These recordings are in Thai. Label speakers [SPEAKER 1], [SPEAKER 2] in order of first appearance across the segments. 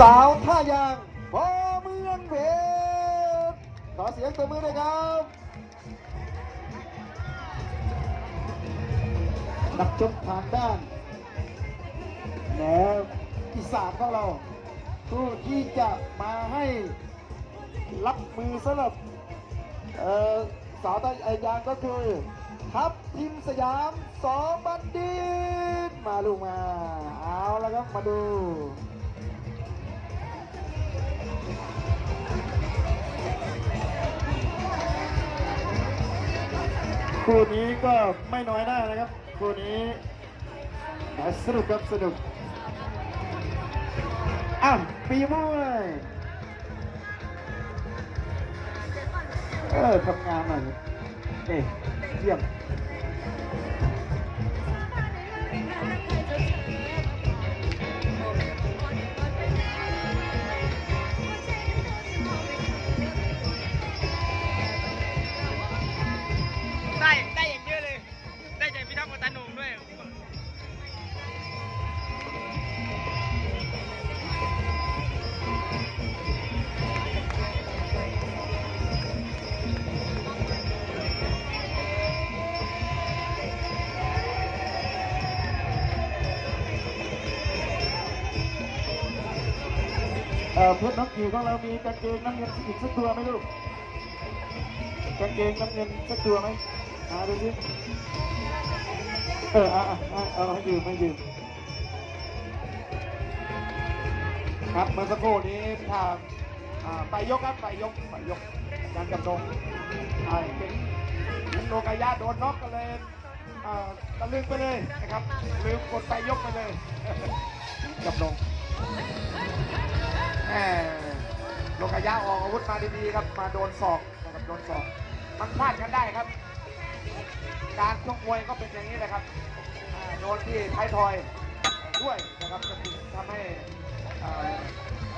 [SPEAKER 1] สาวท่ายางพอเมืองเพชรขอเสียงตัวมือด้วยครับนักชกทางด้านแนวอีสานของเราผู้ที่จะมาให้รับมือสำหรับสาวท่ายางก็คือ ทัพทิมสยามสองบัณฑิตมาลูกมา เอาแล้วครับมาดู คู่นี้ก็ไม่น้อยหน้านะครับ คู่นี้สนุกครับสนุกอ้าวปีมวยเออทำงานหน่อยเอ๊ะเยี่ยม
[SPEAKER 2] เอ่
[SPEAKER 1] อเพื่อนน้องกิวของเรามีกางเกงน้ำเงินอีกสักตัวไหมลูกกางเกงน้ำเงินสักตัวไหมหาดูสิเอออะอะอะเอาให้ยืมให้ยืม
[SPEAKER 3] ครับเมื่อสักครู่นี้ทางไปยกครับไปยกไปยกการกำนงอ่เป็นเป็นโลกายะโดนน็อกก็เลยอ่าตะลึงไปเลยนะครับลืมกดไปยกไปเลยกำนง แหมโลกายะออกอาวุธมาดีๆครับ มาโดนศอกนะครับโดนศอก มันพลาดกันได้ครับ การชกมวยก็เป็นอย่างนี้แหละครับโดนที่ท้ายทอยด้วยนะครับจะทำให้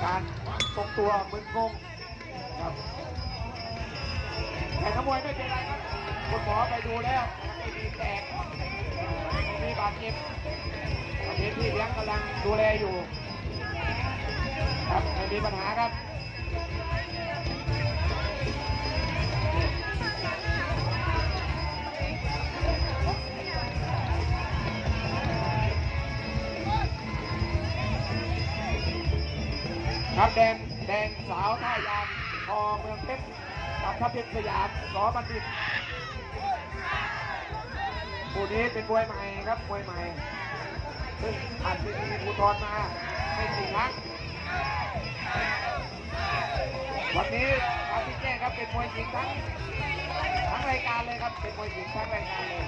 [SPEAKER 3] การทรงตัวมึนงงครับแต่ขโมยไม่เป็นไรครับคุณหมอไปดูแล้วไม่มีแตกมีบาดเจ็บตอนนี้พี่เลี้ยงกำลังดูแลอยู่ ครับไม่มีปัญหาครับครับแดงแดงสาวท่ายางพอเมืองเพชรกับทัพเพชรสยามสอบัณฑิตคู่นี้เป็นมวยใหม่ครับมวยใหม่ซึ่งผ่านเวทีภูทรมาไม่กี่ครั้ง วันนี้ครับพี่แจงครับเป็นมวยหญิงทั้งทั้งรายการเลยครับเป็นมวยหญิงทั้งรายการเลย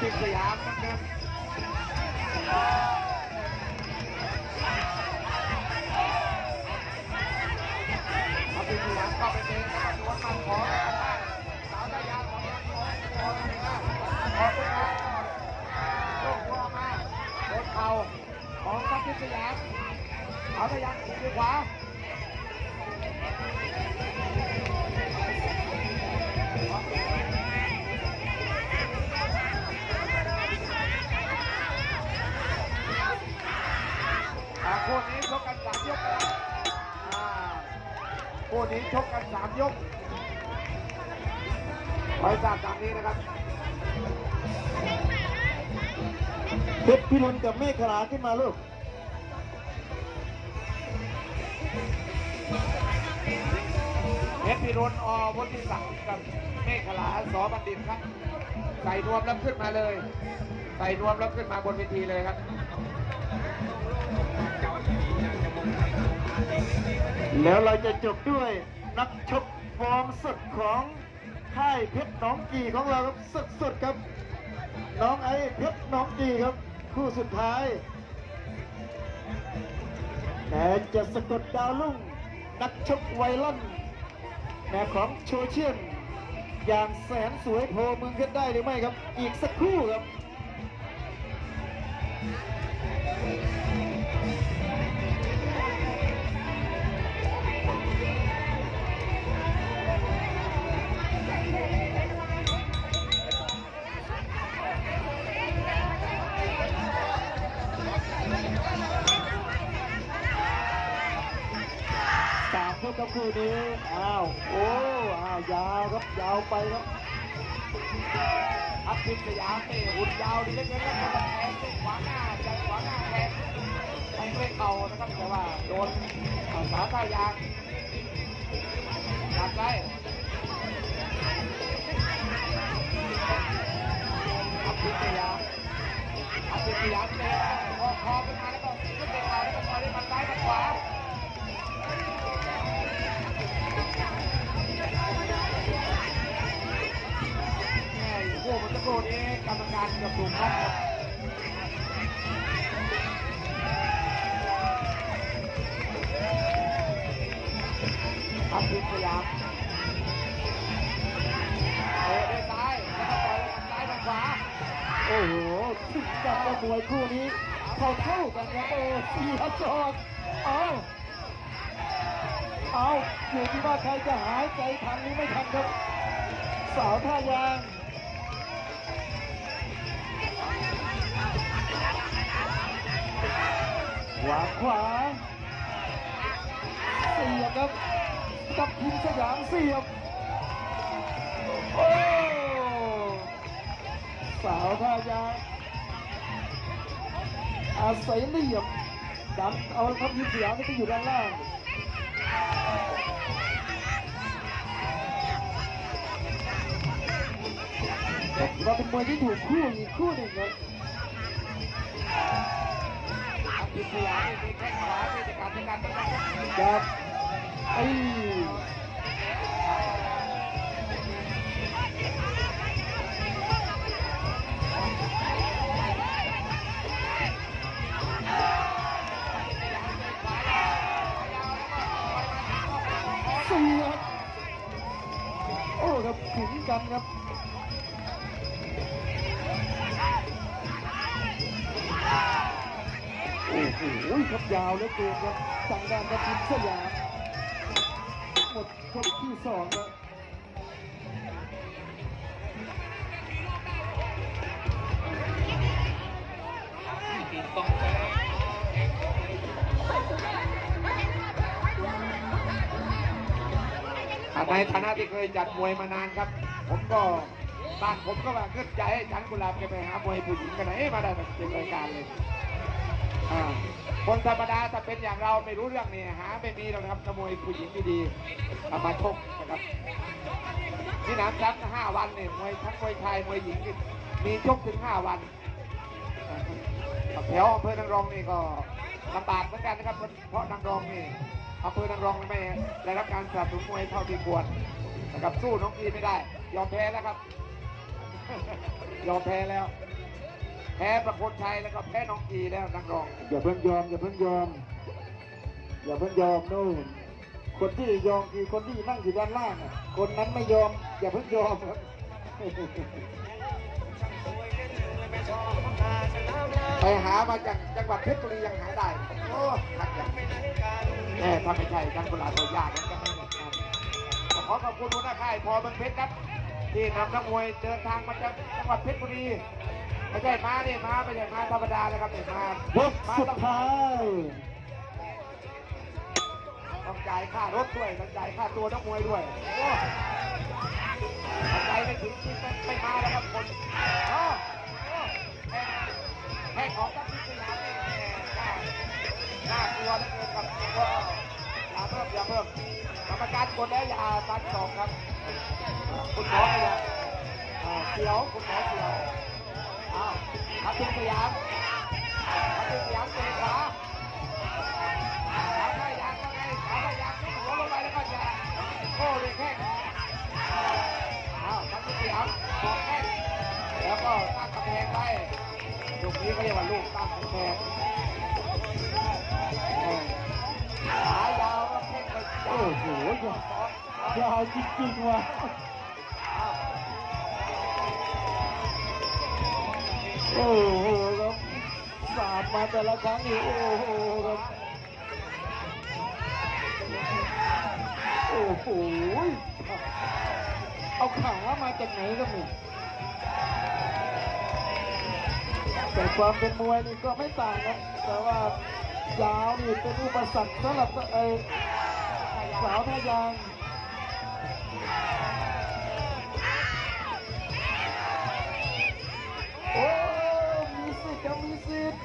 [SPEAKER 3] ทัพทิมสยามน้ำเงินทัพทิมสยามเข้าไปเองนะครับดวลมันขอสาวท่ายางขอขอขอขอขอโยกตัวมาโดนเข่าของทัพทิมสยามสาวท่ายางถูกด้วยขวา ยกนะครับอ่าคู่นี้ชกกันสามยกคอยทราบตามนี้นะครับ
[SPEAKER 1] เพชรพิรุณกับเมฆขลาขึ้นมาลูก
[SPEAKER 3] เพชรพิรุณอวุฒิศักดิ์กับเมฆขลาสอบัณฑิตครับ ใส่นวมแล้วขึ้นมาเลย ใส่นวมแล้วขึ้นมาบนเวทีเลยครับ
[SPEAKER 1] แล้วเราจะจบด้วยนักชกฟอร์มสดของค่ายเพชรหนองกีของเราครับสดสดๆครับ น้องไอ้เพชรหนองกีครับ คู่สุดท้าย แต่จะสะกดดาวรุ่งนักชกไวล่อนแนวของโชเชียนอย่างแสนสวยโพมืองเพชรได้หรือไม่ครับ อีกสักครู่ครับ สามคู่กับคู่นี้อ้าวโอ้อ้าวยาวครับยาวไปครับ
[SPEAKER 3] ทัพทิมสยามนี่หุ่นยาวดีเลือเกินครับแต่แทงด้วยขวาหน้าใจขวาหน้าแทงแทงด้วยเข่านะครับแต่ว่าโดนเอาสาวท่ายางจับได้ทัพทิมสยาม ทำพิษยามเตะด้วยซ้ายแล้วก็ต่อยด้วยหมัดซ้ายหมัดขวา
[SPEAKER 1] โอ้โหถึงกับกระมวยคู่นี้ เข้าเข้ากันครับโอ้เสียจอดเอาเอาอยู่ที่ว่าใครจะหายใจทันหรือไม่ทันครับ สาวท่ายางวางขวาเสียครับ กับพิมสยามเสียบโอ้สาวท่ายาอาศัยเหลี่ยมดันเอาทัพยิมสยามนี่ไปอยู่ด้านล่างเราเป็นมวยที่ถูกคู่อีกคู่หนึ่งครับ
[SPEAKER 3] ทำพิษสยามมีแข้งขวามีการในการตั้งรับ
[SPEAKER 1] ครับไอ้เสียบโอ้ครับถึงกันครับโอ้โหครับยาวเหลือเกินครับทางด้านกระทิมสยามหมดยกที่ สองครับ
[SPEAKER 3] ในฐานะที่เคยจัดมวยมานานครับ ผมก็บ้านผมก็ว่าเกิดใจให้จันกุหลาบแกไปหามวยผู้หญิงกันไหนมาได้แบบเป็นรายการเลยอ่า คนธรรมดาถ้าเป็นอย่างเราไม่รู้เรื่องนี่หาไม่มีหรอกครับขโมยผู้หญิงดีๆเอามาชกนะครับที่นามชักห้าวันเนี่ยมวยทั้งมวยชายมวยหญิงมีชกถึงห้าวันแถวอำเภอนางรองนี่ก็ลำบากเหมือนกันนะครับ เพราะนางรองนี่อำเภอนางรองไม่ได้รับการสนับสนุนมวยเท่าที่ควรนะครับสู้น้องอีไม่ได้ ยอมแพ้แล้วครับ ยอมแพ้แล้ว แพ้ประโคนชัยแล้วก็แพ้น้องอีแล้วนางรอง
[SPEAKER 1] อย่าเพิ่งยอม อย่าเพิ่งยอม อย่าเพิ่งยอมนู่นคนที่ยอมคือคนที่นั่งอยู่ด้านล่างอะคนนั้นไม่ยอม อย่าเพิ่งยอมครับ
[SPEAKER 3] ไปหามาจากจังหวัดเพชรบุรียังหาได้ โอ้ทักอย่างแน่ถ้าไม่ใช่จังกุหลาบตัวยากมันจะไม่เหมือนกันขอขอบคุณหัวหน้าค่ายพอเมืองเพชรครับ ที่นำนักมวยเดินทางมาจากจังหวัดเพชรบุรี ไม่ใช่มาเนี่ยมาไม่ใช่มาธรรมดาเลยครับเนี่ยมาย
[SPEAKER 1] กสุดท้าย
[SPEAKER 3] ต้องจ่ายค่ารถด้วยต้องจ่ายค่าตัวนักมวยด้วย โอ้โหครับสา
[SPEAKER 1] ดมาแต่ละครั้งนี่โอ้โหครับโอ้โหเอาขามาจากไหนครับนี่แต่ความเป็นมวยนี่ก็ไม่ต่างครับแต่ว่ายาวนี่เป็นอุปสรรคสำหรับไอ้สาวทะยาง มีสิทธิ์ครับมีสิทธิ์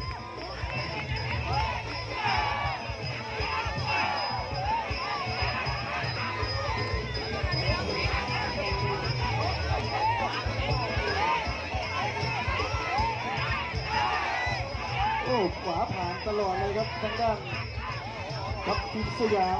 [SPEAKER 1] โอ้ขวาผ่านตลอดเลยครับทางด้านครับทีมสยาม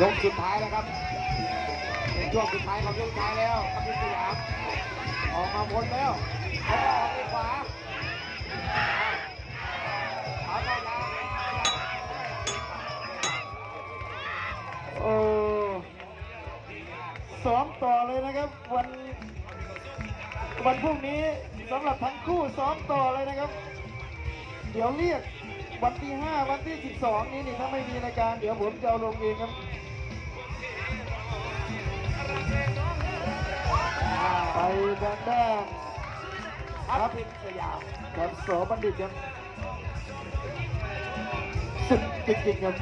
[SPEAKER 3] ยกสุดท้ายแล้วครับเป็นช่วงสุดท้ายของยกสุดท้ายแล้วทัพทิมสยามออกมาพ้นแล้วแล้วก็ออกไปขวาเอาเข้าล่าง
[SPEAKER 1] โอ้ซ้อมต่อเลยนะครับวันวันพรุ่งนี้สำหรับทั้งคู่ซ้อมต่อเลยนะครับ เดี๋ยวเรียกวันที่ 5 วันที่ 12 นี้นี่ถ้าไม่มีรายการเดี๋ยวผมจะเอาลงเองครับ ไปทางด้าน
[SPEAKER 3] รับพิมสยาม
[SPEAKER 1] กับโสบัณฑิตครับสุดจริงๆครับ